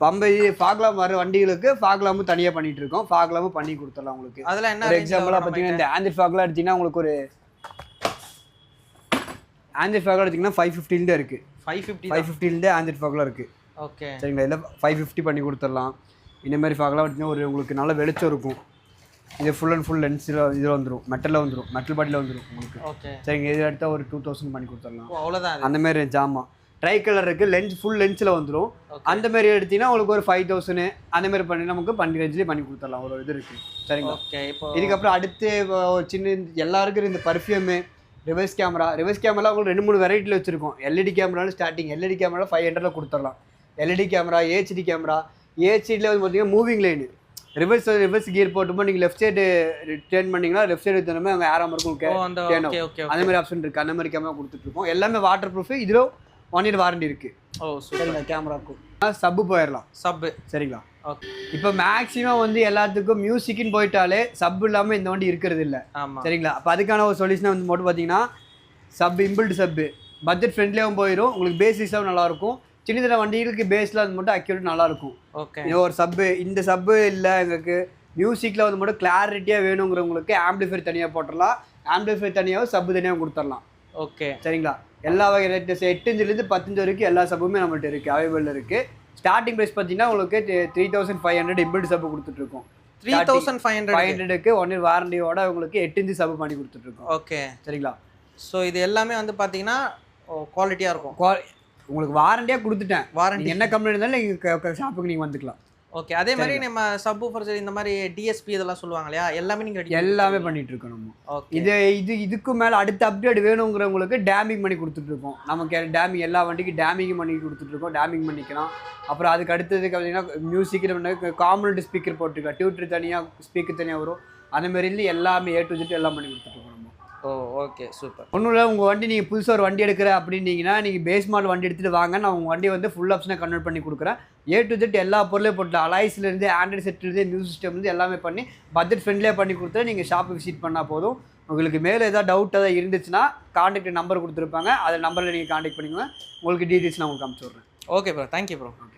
C: பம்பர் இது ஃபாக்லாம் வர வண்டிகளுக்கு ஃபாக்லாமும் தனியாக பண்ணிட்டு இருக்கோம். ஃபாக்லாமும் பண்ணி கொடுத்துடலாம் உங்களுக்கு.
B: அதுல என்ன
C: எக்ஸாம்பிளாக பார்த்தீங்கன்னா இந்த ஆந்திர் ஃபாக்லாம் எடுத்தீங்கன்னா உங்களுக்கு ஒரு ஆந்திர் ஃபாக்லாம் எடுத்தீங்கன்னா ஃபைவ் ஃபிஃப்டிலேருந்து இருக்குது
B: ஃபைவ் ஃபிஃப்டி
C: ஃபைவ் ஃபிஃப்டிலேருந்து ஆந்திர் ஃபாக்லாம் இருக்குது
B: ஓகே
C: சரிங்களா? இதில் ஃபைவ் ஃபிஃப்டி பண்ணி கொடுத்துடலாம். இந்த மாதிரி ஃபாக்லாம் எடுத்தீங்கன்னா ஒரு உங்களுக்கு நல்ல வெளிச்சம் இருக்கும். இது ஃபுல் அண்ட் ஃபுல் லென்ஸில் இதில் வந்துடும் மெட்டலில் வந்துடும் மெட்டல் பாட்டியில் வந்துடும் உங்களுக்கு.
B: ஓகே
C: சரிங்க இதில் எடுத்தால் ஒரு டூ தௌசண்ட் பண்ணி கொடுத்துடலாம்.
B: அது?
C: அந்த மாதிரி ஜாமா ட்ரை கலர் இருக்குது லென்ஸ் ஃபுல் லென்ஸில் வந்துடும். அந்த மாதிரி எடுத்தீங்கன்னா உங்களுக்கு ஒரு ஃபைவ் தௌசண்ட் அந்த மாதிரி பண்ணி நமக்கு பண்ணி ரேஞ்சிலே பண்ணி கொடுத்துடலாம். ஒரு இது இருக்குது
B: ஓகே இப்போ
C: இதுக்கப்புறம் அடுத்து ஒரு சின்ன எல்லாருக்கும் இந்த perfume reverse camera reverse camera உங்களுக்கு ரெண்டு மூணு வெரைட்டியில் வச்சுருக்கோம். எல்இடி கேமராலும் ஸ்டார்டிங் எல்இடி கேமரா ஃபைவ் ஹண்ட்ரடில் கொடுத்துடலாம். எல்இடி கேமரா ஏஹெச்டி கேமரா ஏஹெச்டியில் வந்து பார்த்தீங்கன்னா moving line reverse reverse gear போட்டும்போது நீங்கள் லெஃப்ட் சைடு டேர்ன் பண்ணீங்கன்னா லெஃப்ட் சைடு தரமே அங்கே ஆறாம இருக்கும் உங்களுக்கு
B: அந்த
C: மாதிரி ஆப்ஷன் இருக்குது அந்த மாதிரி கேமரா கொடுத்துட்ருக்கோம் எல்லாமே வாட்டர் ப்ரூஃப் இதில் ஒன் இயர் வாரண்டி இருக்குது
B: ஓ சூப்பர்
C: சரிங்களா கேமராக்கும் சப்பு போயிடலாம்.
B: சப்
C: சரிங்களா? இப்போ மேக்ஸிமம் வந்து எல்லாத்துக்கும் மியூசிக்னு போயிட்டாலே சப் இல்லாமல் இந்த வண்டி இருக்கிறது இல்லை. சரிங்களா? அப்போ அதுக்கான ஒரு சொல்யூஷன் வந்து மட்டும் பார்த்தீங்கன்னா சப் இம்பிள்டு சப்பு பட்ஜெட் ஃப்ரெண்ட்லியாகவும் போயிடும் உங்களுக்கு பேசிஸாகவும் நல்லாயிருக்கும் சின்ன சின்ன வண்டிகளுக்கு பேஸில் வந்து மட்டும் அக்யூரேட் நல்லாயிருக்கும்.
B: ஓகே
C: ஒரு சப்பு இந்த சப்பு இல்லை எங்களுக்கு மியூசிக்கில் வந்து மட்டும் கிளாரிட்டியாக வேணுங்கிறவங்களுக்கு ஆம்பிளிஃபைர் தனியாக போட்டுடலாம். ஆம்பிளிஃபைர் தனியாகவும் சப்பு தனியாக கொடுத்துடலாம்.
B: ஓகே
C: சரிங்களா? எல்லா வகை ரேட்டு எட்டு இன்ச்சிலேருந்து பத்தஞ்சு வரைக்கும் எல்லா சப்புமே நம்மள்ட்ட இருக்குது அவைலபிள் இருக்குது ஸ்டார்டிங் ப்ரைஸ் பார்த்தீங்கன்னா உங்களுக்கு three thousand five hundred inbuilt sub கொடுத்துட்ருக்கோம்.
B: Three thousand five
C: five
B: hundred
C: ஹண்ட்ரடுக்கு ஒன் இயர் வாரண்டியோட உங்களுக்கு எட்டு இன்ச்சு சப்பு பண்ணி கொடுத்துட்ருக்கோம்.
B: ஓகே
C: சரிங்களா?
B: ஸோ இது எல்லாமே வந்து பார்த்தீங்கன்னா குவாலிட்டியாக இருக்கும்.
C: உங்களுக்கு வாரண்டியாக கொடுத்துட்டேன்.
B: வாரண்டி.
C: என்ன கம்பெனி இருந்தாலும் நீங்கள் ஷாப்புக்கு நீங்கள் வந்துக்கலாம்.
B: ஓகே அதே மாதிரி நம்ம சப் சரி இந்த மாதிரி டிஎஸ்பி இதெல்லாம் சொல்லுவாங்க இல்லையா? எல்லாமே நீங்கள்
C: எல்லாமே பண்ணிட்டு இருக்கோம் நம்ம
B: ஓகே
C: இது இது இதுக்கு மேலே அடுத்த அப்டேட் வேணுங்கிறவங்களுக்கு டேமிங் பண்ணி கொடுத்துட்ருக்கோம் நமக்கு டேமிங் எல்லா வண்டிக்கும் டேமிங் பண்ணி கொடுத்துட்ருக்கோம் டேமிங் பண்ணிக்கலாம். அப்புறம் அதுக்கு அடுத்ததுக்கு பார்த்தீங்கன்னா மியூசிக் காமன் ஸ்பீக்கர் போட்டிருக்கோம். டியூட்டர் தனியாக ஸ்பீக்கர் தனியாக வரும். அந்த மாதிரி எல்லாமே ஏ டு ஜெட் எல்லாம் பண்ணி கொடுத்துட்ருக்கோம் நம்ம
B: ஓ ஓகே சூப்பர்.
C: ஒன்றும் இல்லை உங்கள் வண்டி நீங்கள் புதுசாக ஒரு வண்டி எடுக்கிற அப்படின்னீங்கன்னா நீங்கள் பேஸ் மாடல் வண்டி எடுத்துகிட்டு வாங்க. நான் உங்கள் வண்டி வந்து ஃபுல் ஆப்ஷனாக கன்வெர்ட் பண்ணி கொடுக்குறேன். ஏ டு ஜெட் எல்லா பொருளையும் போட்டு அலாய்ஸ்லேருந்து ஆண்ட்ராய்ட் செட்லேருந்து மியூசிக் சிஸ்டம்லேருந்து எல்லாமே பண்ணி பட்ஜெட் ஃப்ரெண்ட்லியாக பண்ணி கொடுத்து நீங்கள் ஷாப்பை விசிட் பண்ணால் போதும். உங்களுக்கு மேலே ஏதாவது டவுட் ஏதாவது இருந்துச்சுன்னா காண்டாக்ட் நம்பர் கொடுத்துருப்பாங்க. அந்த நம்பரில் நீங்கள் காண்டாக்ட் பண்ணிக்கோங்க. உங்களுக்கு டீட்டெயில்ஸ் நான் உங்களுக்கு அனுப்பிச்சி விட்றேன்.
B: Okay bro thank you bro
C: okay